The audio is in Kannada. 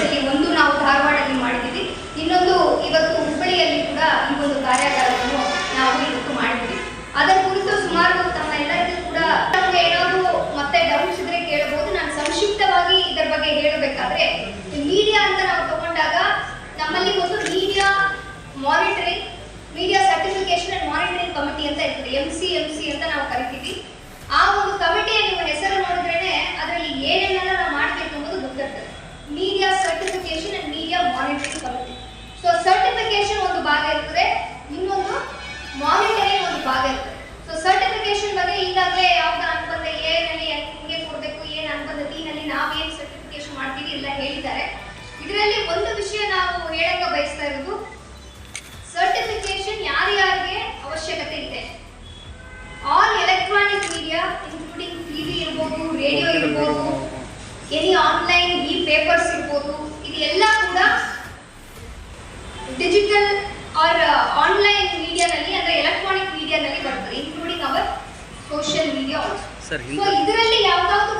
ಪ್ಲೇಸಲ್ಲಿ ಒಂದು ನಾವು ಧಾರವಾಡಲ್ಲಿ ಮಾಡಿದ್ದೀವಿ ಇನ್ನೊಂದು ಇವತ್ತು ಹುಬ್ಬಳ್ಳಿಯಲ್ಲಿ ಕೂಡ ಈ ಒಂದು ಕಾರ್ಯಾಗಾರವನ್ನು ನಾವು ಇವತ್ತು ಮಾಡಿದ್ವಿ ಅದರ ಕುರಿತು ಸುಮಾರು ತಮ್ಮ ಎಲ್ಲರಿಗೂ ಕೂಡ ನಮ್ಗೆ ಏನಾದರೂ ಮತ್ತೆ ಡೌಟ್ಸ್ ಇದ್ರೆ ಕೇಳಬಹುದು ನಾನು ಸಂಕ್ಷಿಪ್ತವಾಗಿ ಇದರ ಬಗ್ಗೆ ಹೇಳಬೇಕಾದ್ರೆ ಮೀಡಿಯಾ ಅಂತ ನಾವು ತಗೊಂಡಾಗ ನಮ್ಮಲ್ಲಿ ಒಂದು media monitoring media certification and monitoring committee ಅಂತ ಇರ್ತದೆ ಎಂ ಸಿ ಎಂ ಸಿ ಅಂತ ನಾವು ಕರಿತೀವಿ. Media certification and media monitoring committee so certification ಒಂದು ಭಾಗ ಇರ್ತದೆ, ಇನ್ನೊಂದು ಮಾನಿಟರಿಂಗ್ ಒಂದು ಭಾಗ ಇರ್ತದೆ. ಸೊ ಸರ್ಟಿಫಿಕೇಶನ್ ಬಗ್ಗೆ ಈಗಾಗಲೇ ಯಾವ್ದು ಅನುಬಂಧ ಏನಲ್ಲಿ ಹಿಂಗೆ ಕೊಡಬೇಕು, ಏನು ಅನುಬಂಧ ನಲ್ಲಿ ಏನು ಸರ್ಟಿಫಿಕೇಶನ್ ಮಾಡ್ತೀವಿ ಎಲ್ಲ ಹೇಳಿದ್ದಾರೆ. ಇದರಲ್ಲಿ ಒಂದು ವಿಷಯ ನಾವು ಹೇಳಕ ಬಯಸ್ತಾ ಇರೋದು ಸರ್ಟಿಫಿಕೇಶನ್ ಯಾರ್ಯಾರಿಗೆ ಅವಶ್ಯಕತೆ ಇದೆ? All electronic media including TV ಇರ್ಬೋದು ರೇಡಿಯೋ ಇರ್ಬೋದು ಎನಿ ಆನ್ಲೈನ್ ಪೇಪರ್ಸ್ ಇರ್ಬೋದು. ಇದೆಲ್ಲ ಕೂಡ ಡಿಜಿಟಲ್ ಆರ್ ಆನ್ಲೈನ್ ಮೀಡಿಯಾನಲ್ಲಿ ಅಂದ್ರೆ ಎಲೆಕ್ಟ್ರಾನಿಕ್ ಮೀಡಿಯಾನಲ್ಲಿ ಬರ್ತದೆ including our social media also so ಇದರಲ್ಲಿ ಯಾವ್ದಾದ್ರು